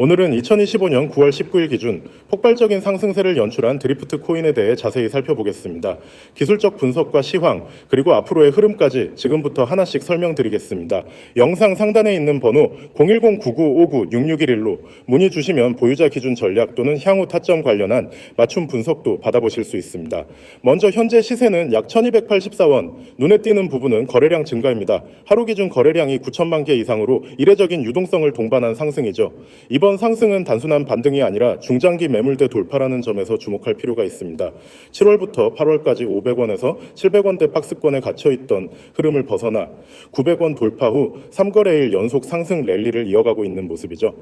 오늘은 2025년 9월 19일 기준 폭발적인 상승세를 연출한 드리프트 코인에 대해 자세히 살펴보겠습니다. 기술적 분석과 시황 그리고 앞으로의 흐름까지 지금부터 하나씩 설명드리겠습니다. 영상 상단에 있는 번호 010-9959-6611로 문의 주시면 보유자 기준 전략 또는 향후 타점 관련한 맞춤 분석도 받아보실 수 있습니다. 먼저 현재 시세는 약 1284원, 눈에 띄는 부분은 거래량 증가입니다. 하루 기준 거래량이 9천만 개 이상으로 이례적인 유동성을 동반한 상승이죠. 이번 상승은 단순한 반등이 아니라 중장기 매물대 돌파라는 점에서 주목할 필요가 있습니다. 7월부터 8월까지 500원에서 700원대 박스권에 갇혀 있던 흐름을 벗어나 900원 돌파 후 3거래일 연속 상승 랠리를 이어가고 있는 모습이죠.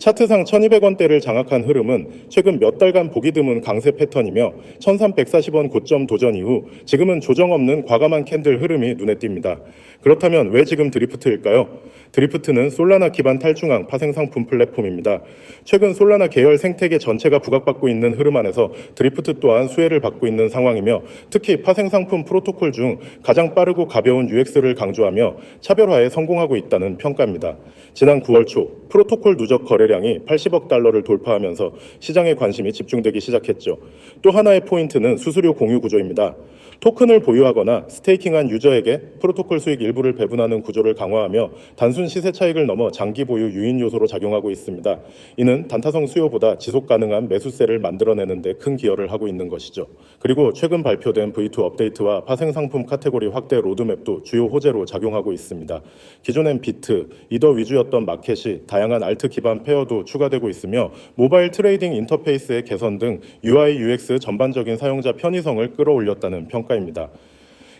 차트상 1200원대를 장악한 흐름은 최근 몇 달간 보기 드문 강세 패턴이며 1340원 고점 도전 이후 지금은 조정 없는 과감한 캔들 흐름이 눈에 띕니다. 그렇다면 왜 지금 드리프트일까요? 드리프트는 솔라나 기반 탈중앙 파생 상품 플랫폼입니다. 최근 솔라나 계열 생태계 전체가 부각받고 있는 흐름 안에서 드리프트 또한 수혜를 받고 있는 상황이며 특히 파생 상품 프로토콜 중 가장 빠르고 가벼운 UX를 강조하며 차별화에 성공하고 있다는 평가입니다. 지난 9월 초 프로토콜 누적 거래 량이 80억 달러를 돌파하면서 시장의 관심이 집중되기 시작했죠. 또 하나의 포인트는 수수료 공유 구조입니다. 토큰을 보유하거나 스테이킹한 유저에게 프로토콜 수익 일부를 배분하는 구조를 강화하며 단순 시세 차익을 넘어 장기 보유 유인 요소로 작용하고 있습니다. 이는 단타성 수요보다 지속 가능한 매수세를 만들어내는 데 큰 기여를 하고 있는 것이죠. 그리고 최근 발표된 V2 업데이트와 파생 상품 카테고리 확대 로드맵도 주요 호재로 작용하고 있습니다. 기존엔 비트, 이더 위주였던 마켓이 다양한 알트 기반 페어 도 추가되고 있으며 모바일 트레이딩 인터페이스의 개선 등 UI, UX 전반적인 사용자 편의성을 끌어올렸다는 평가입니다.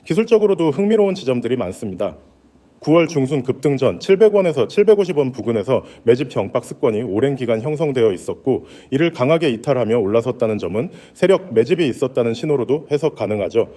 기술적으로도 흥미로운 지점들이 많습니다. 9월 중순 급등 전 700원에서 750원 부근에서 매집형 박스권이 오랜 기간 형성되어 있었고 이를 강하게 이탈하며 올라섰다는 점은 세력 매집이 있었다는 신호로도 해석 가능하죠.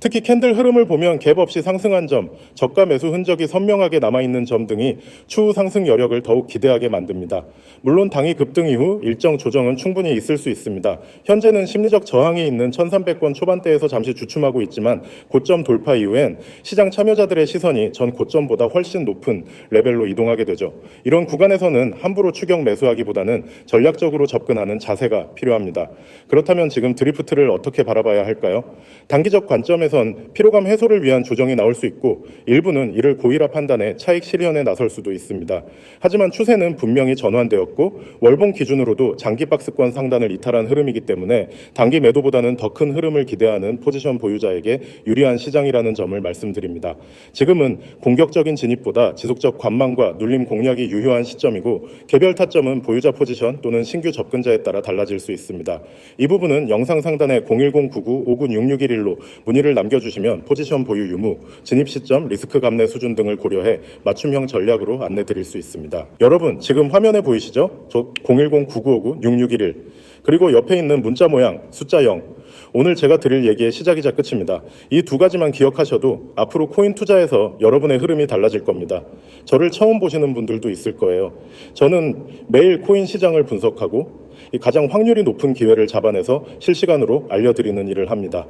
특히 캔들 흐름을 보면 갭 없이 상승한 점, 저가 매수 흔적이 선명하게 남아있는 점 등이 추후 상승 여력을 더욱 기대하게 만듭니다. 물론 당이 급등 이후 일정 조정은 충분히 있을 수 있습니다. 현재는 심리적 저항이 있는 1300권 초반대에서 잠시 주춤하고 있지만 고점 돌파 이후엔 시장 참여자들의 시선이 전 고점보다 훨씬 높은 레벨로 이동하게 되죠. 이런 구간에서는 함부로 추격 매수하기보다는 전략적으로 접근하는 자세가 필요합니다. 그렇다면 지금 드리프트를 어떻게 바라봐야 할까요? 단기적 관점에 선 피로감 해소를 위한 조정이 나올 수 있고 일부는 이를 고의라 판단해 차익 실현에 나설 수도 있습니다. 하지만 추세는 분명히 전환되었고 월봉 기준으로도 장기 박스권 상단을 이탈한 흐름이기 때문에 단기 매도보다는 더 큰 흐름을 기대하는 포지션 보유자에게 유리한 시장이라는 점을 말씀드립니다. 지금은 공격적인 진입보다 지속적 관망과 눌림 공략이 유효한 시점이고 개별 타점은 보유자 포지션 또는 신규 접근자에 따라 달라질 수 있습니다. 이 부분은 영상 상단에 01099-596611로 문의를 남겨주시면 포지션 보유 유무, 진입 시점, 리스크 감내 수준 등을 고려해 맞춤형 전략으로 안내 드릴 수 있습니다. 여러분 지금 화면에 보이시죠? 저 010-9959-6611 그리고 옆에 있는 문자 모양 숫자 0 오늘 제가 드릴 얘기의 시작이자 끝입니다. 이 두 가지만 기억하셔도 앞으로 코인 투자에서 여러분의 흐름이 달라질 겁니다. 저를 처음 보시는 분들도 있을 거예요. 저는 매일 코인 시장을 분석하고 이 가장 확률이 높은 기회를 잡아내서 실시간으로 알려드리는 일을 합니다.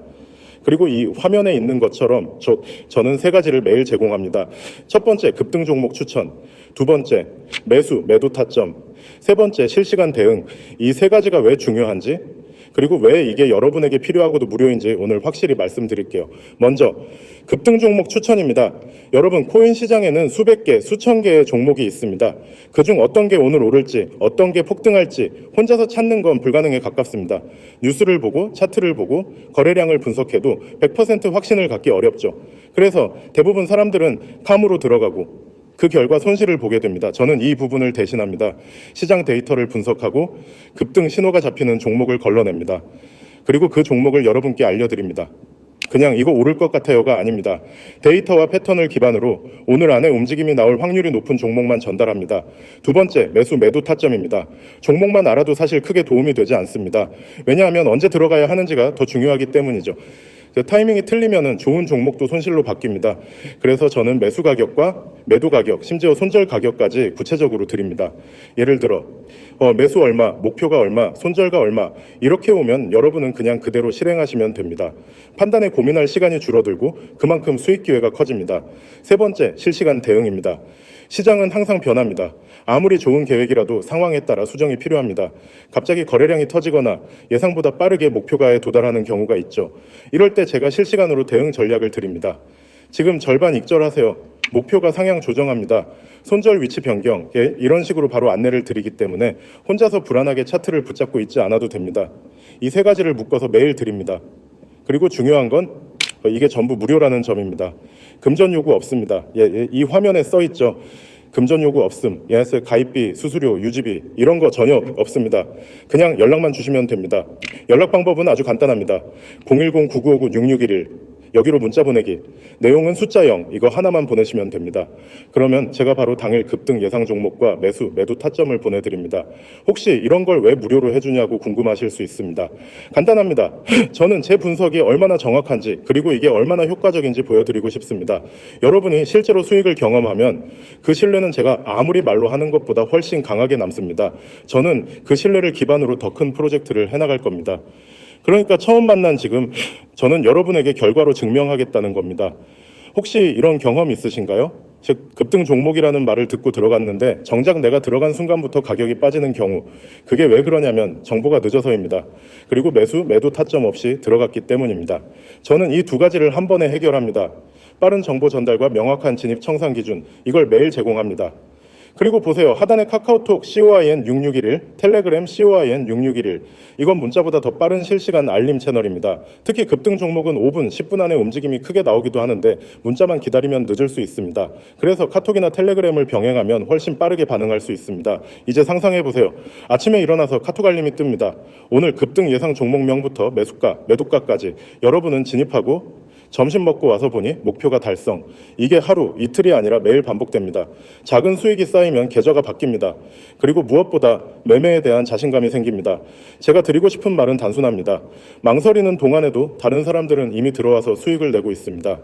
그리고 이 화면에 있는 것처럼 저, 저는 세 가지를 매일 제공합니다. 첫 번째, 급등 종목 추천. 두 번째, 매수, 매도 타점. 세 번째, 실시간 대응. 이 세 가지가 왜 중요한지, 그리고 왜 이게 여러분에게 필요하고도 무료인지 오늘 확실히 말씀드릴게요. 먼저, 급등 종목 추천입니다. 여러분, 코인 시장에는 수백 개, 수천 개의 종목이 있습니다. 그중 어떤 게 오늘 오를지, 어떤 게 폭등할지 혼자서 찾는 건 불가능에 가깝습니다. 뉴스를 보고, 차트를 보고, 거래량을 분석해도 100% 확신을 갖기 어렵죠. 그래서 대부분 사람들은 캄으로 들어가고, 그 결과 손실을 보게 됩니다. 저는 이 부분을 대신합니다. 시장 데이터를 분석하고 급등 신호가 잡히는 종목을 걸러냅니다. 그리고 그 종목을 여러분께 알려드립니다. 그냥 이거 오를 것 같아요가 아닙니다. 데이터와 패턴을 기반으로 오늘 안에 움직임이 나올 확률이 높은 종목만 전달합니다. 두 번째, 매수 매도 타점입니다. 종목만 알아도 사실 크게 도움이 되지 않습니다. 왜냐하면 언제 들어가야 하는지가 더 중요하기 때문이죠. 그 타이밍이 틀리면은 좋은 종목도 손실로 바뀝니다. 그래서 저는 매수 가격과 매도 가격, 심지어 손절 가격까지 구체적으로 드립니다. 예를 들어 어, 매수 얼마, 목표가 얼마, 손절가 얼마 이렇게 오면 여러분은 그냥 그대로 실행하시면 됩니다. 판단에 고민할 시간이 줄어들고 그만큼 수익 기회가 커집니다. 세 번째, 실시간 대응입니다. 시장은 항상 변합니다. 아무리 좋은 계획이라도 상황에 따라 수정이 필요합니다. 갑자기 거래량이 터지거나 예상보다 빠르게 목표가에 도달하는 경우가 있죠. 이럴 때 제가 실시간으로 대응 전략을 드립니다. 지금 절반 익절하세요. 목표가 상향 조정합니다. 손절 위치 변경, 예, 이런 식으로 바로 안내를 드리기 때문에 혼자서 불안하게 차트를 붙잡고 있지 않아도 됩니다. 이 세 가지를 묶어서 매일 드립니다. 그리고 중요한 건 어, 이게 전부 무료라는 점입니다. 금전 요구 없습니다. 예, 예, 이 화면에 써 있죠. 금전 요구 없음, 예스 가입비, 수수료, 유지비 이런 거 전혀 없습니다. 그냥 연락만 주시면 됩니다. 연락 방법은 아주 간단합니다. 010-9959-6611 여기로 문자 보내기. 내용은 숫자 0 이거 하나만 보내시면 됩니다. 그러면 제가 바로 당일 급등 예상 종목과 매수, 매도 타점을 보내드립니다. 혹시 이런 걸 왜 무료로 해주냐고 궁금하실 수 있습니다. 간단합니다. 저는 제 분석이 얼마나 정확한지 그리고 이게 얼마나 효과적인지 보여드리고 싶습니다. 여러분이 실제로 수익을 경험하면 그 신뢰는 제가 아무리 말로 하는 것보다 훨씬 강하게 남습니다. 저는 그 신뢰를 기반으로 더 큰 프로젝트를 해나갈 겁니다. 그러니까 처음 만난 지금 저는 여러분에게 결과로 증명하겠다는 겁니다. 혹시 이런 경험 있으신가요? 즉 급등 종목이라는 말을 듣고 들어갔는데 정작 내가 들어간 순간부터 가격이 빠지는 경우 그게 왜 그러냐면 정보가 늦어서입니다. 그리고 매수 매도 타점 없이 들어갔기 때문입니다. 저는 이 두 가지를 한 번에 해결합니다. 빠른 정보 전달과 명확한 진입 청산 기준 이걸 매일 제공합니다. 그리고 보세요. 하단에 카카오톡 COIN 6611, 텔레그램 COIN 6611. 이건 문자보다 더 빠른 실시간 알림 채널입니다. 특히 급등 종목은 5분, 10분 안에 움직임이 크게 나오기도 하는데 문자만 기다리면 늦을 수 있습니다. 그래서 카톡이나 텔레그램을 병행하면 훨씬 빠르게 반응할 수 있습니다. 이제 상상해 보세요. 아침에 일어나서 카톡 알림이 뜹니다. 오늘 급등 예상 종목명부터 매수가, 매도가까지 여러분은 진입하고 점심 먹고 와서 보니 목표가 달성. 이게 하루, 이틀이 아니라 매일 반복됩니다. 작은 수익이 쌓이면 계좌가 바뀝니다. 그리고 무엇보다 매매에 대한 자신감이 생깁니다. 제가 드리고 싶은 말은 단순합니다. 망설이는 동안에도 다른 사람들은 이미 들어와서 수익을 내고 있습니다.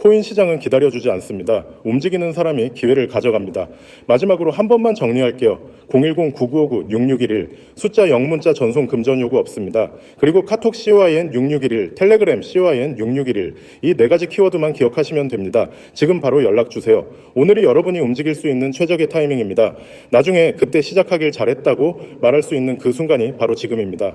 코인 시장은 기다려주지 않습니다. 움직이는 사람이 기회를 가져갑니다. 마지막으로 한 번만 정리할게요. 010-9959-6611 숫자 0문자 전송 금전 요구 없습니다. 그리고 카톡 COIN 6611 텔레그램 COIN 6611 이 네 가지 키워드만 기억하시면 됩니다. 지금 바로 연락 주세요. 오늘이 여러분이 움직일 수 있는 최적의 타이밍입니다. 나중에 그때 시작하길 잘했다고 말할 수 있는 그 순간이 바로 지금입니다.